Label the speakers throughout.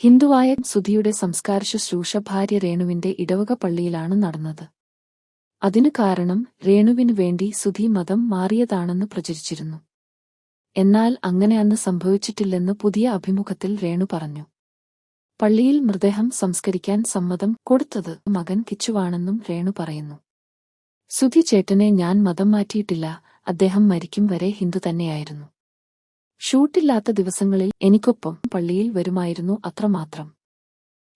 Speaker 1: ഹിന്ദുവായ സുധിയുടെ സംസ്കാര ശുശ്രൂഷ ഭാര്യ രേണുവിന്റെ ഇടവക പള്ളിയിലാണ് നടന്നത്. അതിനു കാരണം രേണുവിനു വേണ്ടി സുധി മതം മാറിയതാണെന്ന് പ്രചരിച്ചിരുന്നു. എന്നാൽ അങ്ങനെ അന്ന് സംഭവിച്ചിട്ടില്ലെന്ന് പുതിയ അഭിമുഖത്തിൽ രേണു പറഞ്ഞു. പള്ളിയിൽ മൃതദേഹം സംസ്കരിക്കാൻ സമ്മതം കൊടുത്തത് മകൻ കിച്ചുവാണെന്നും രേണു പറയുന്നു. സുധി ചേട്ടനെ ഞാൻ മതം മാറ്റിയിട്ടില്ല അദ്ദേഹം മരിക്കും വരെ ഹിന്ദു തന്നെയായിരുന്നു. ഷൂട്ടില്ലാത്ത ദിവസങ്ങളിൽ എനിക്കൊപ്പം പള്ളിയിൽ വരുമായിരുന്നു അത്രമാത്രം.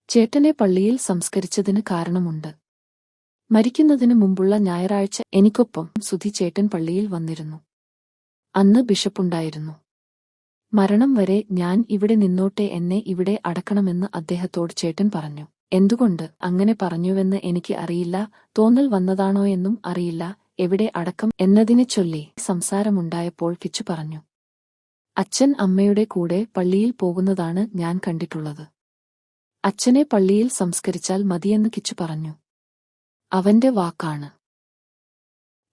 Speaker 1: ചേട്ടനെ പള്ളിയിൽ സംസ്കരിച്ചതിന് കാരണമുണ്ട്. മരിക്കുന്നതിനു മുമ്പുള്ള ഞായറാഴ്ച എനിക്കൊപ്പം സുധി ചേട്ടൻ പള്ളിയിൽ വന്നിരുന്നു. അന്ന് ബിഷപ്പുണ്ടായിരുന്നു. മരണം വരെ ഞാൻ ഇവിടെ നിന്നോട്ടെ എന്നെ ഇവിടെ അടക്കണമെന്ന് അദ്ദേഹത്തോട് ചേട്ടൻ പറഞ്ഞു. എന്തുകൊണ്ട് അങ്ങനെ പറഞ്ഞുവെന്ന് എനിക്ക് അറിയില്ല തോന്നൽ വന്നതാണോ എന്നും അറിയില്ല എവിടെ അടക്കം എന്നതിനെ ചൊല്ലി സംസാരമുണ്ടായപ്പോൾ കിച്ചു പറഞ്ഞു. അച്ഛൻ അമ്മയുടെ കൂടെ പള്ളിയിൽ പോകുന്നതാണ് ഞാൻ കണ്ടിട്ടുള്ളത്. അച്ഛനെ പള്ളിയിൽ സംസ്കരിച്ചാൽ മതിയെന്ന് കിച്ചു പറഞ്ഞു. അവന്റെ വാക്കാണ്.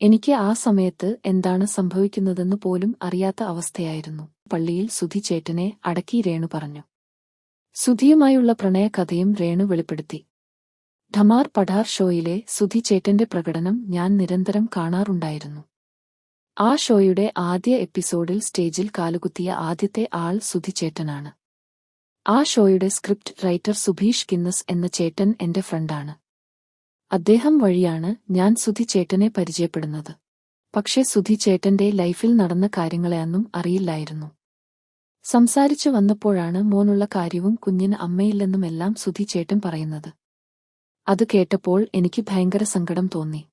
Speaker 1: എനിക്ക് ആ സമയത്ത് എന്താണ് സംഭവിക്കുന്നതെന്ന് പോലും അറിയാത്ത അവസ്ഥയായിരുന്നു. പള്ളിയിൽ സുധി ചേട്ടനെ അടക്കി രേണു പറഞ്ഞു. സുധിയുമായുള്ള പ്രണയകഥയും രേണു വെളിപ്പെടുത്തി. ധമാർ പഠാർ ഷോയിലെ സുധി ചേട്ടന്റെ പ്രകടനം ഞാൻ നിരന്തരം കാണാറുണ്ടായിരുന്നു. ആ ഷോയുടെ ആദ്യ എപ്പിസോഡിൽ സ്റ്റേജിൽ കാലുകുത്തിയ ആദ്യത്തെ ആൾ സുധി ചേട്ടനാണ് ആ ഷോയുടെ സ്ക്രിപ്റ്റ് റൈറ്റർ സുഭീഷ് കിന്നസ് എന്ന ചേട്ടൻ എന്റെ ഫ്രണ്ടാണ്. അദ്ദേഹം വഴിയാണ് ഞാൻ സുധി ചേട്ടനെ പരിചയപ്പെടുന്നത്. പക്ഷേ സുധി ചേട്ടന്റെ ലൈഫിൽ നടന്ന കാര്യങ്ങളെ അന്നും അറിയില്ലായിരുന്നു. സംസാരിച്ചു വന്നപ്പോഴാണ് മോനുള്ള കാര്യവും കുഞ്ഞിന് അമ്മയില്ലെന്നുമെല്ലാം സുധി ചേട്ടൻ പറയുന്നത്. അത് കേട്ടപ്പോൾ എനിക്ക് ഭയങ്കര സങ്കടം തോന്നി.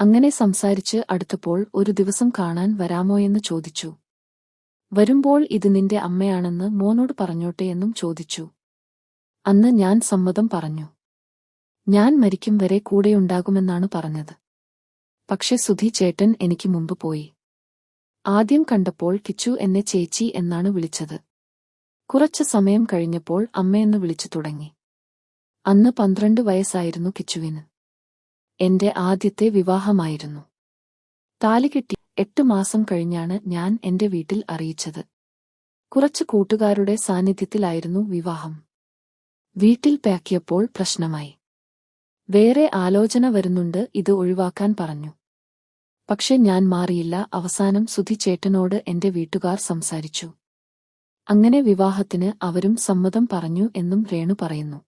Speaker 1: അങ്ങനെ സംസാരിച്ച് അടുത്തപ്പോൾ ഒരു ദിവസം കാണാൻ വരാമോയെന്ന് ചോദിച്ചു. വരുമ്പോൾ ഇത് നിന്റെ അമ്മയാണെന്ന് മോനോട് പറഞ്ഞോട്ടെ എന്നും ചോദിച്ചു. അന്ന് ഞാൻ സമ്മതം പറഞ്ഞു. ഞാൻ മരിക്കും വരെ കൂടെയുണ്ടാകുമെന്നാണ് പറഞ്ഞത്. പക്ഷെ സുധി ചേട്ടൻ എനിക്ക് മുമ്പ് പോയി. ആദ്യം കണ്ടപ്പോൾ കിച്ചു എന്നെ ചേച്ചി എന്നാണ് വിളിച്ചത്. കുറച്ചു സമയം കഴിഞ്ഞപ്പോൾ അമ്മയെന്ന് വിളിച്ചു തുടങ്ങി. അന്ന് പന്ത്രണ്ട് വയസ്സായിരുന്നു കിച്ചുവിന്. എന്റെ ആദ്യത്തെ വിവാഹമായിരുന്നു. താലികെട്ടി എട്ട് മാസം കഴിഞ്ഞാണ് ഞാൻ എന്റെ വീട്ടിൽ അറിയിച്ചത്. കുറച്ചു കൂട്ടുകാരുടെ സാന്നിധ്യത്തിലായിരുന്നു വിവാഹം. വീട്ടിൽ പാക്കിയപ്പോൾ പ്രശ്നമായി. വേറെ ആലോചന വരുന്നുണ്ട് ഇത് ഒഴിവാക്കാൻ പറഞ്ഞു. പക്ഷെ ഞാൻ മാറിയില്ല. അവസാനം സുധി ചേട്ടനോട് എന്റെ വീട്ടുകാർ സംസാരിച്ചു. അങ്ങനെ വിവാഹത്തിന് അവരും സമ്മതം പറഞ്ഞു എന്നും രേണു പറയുന്നു.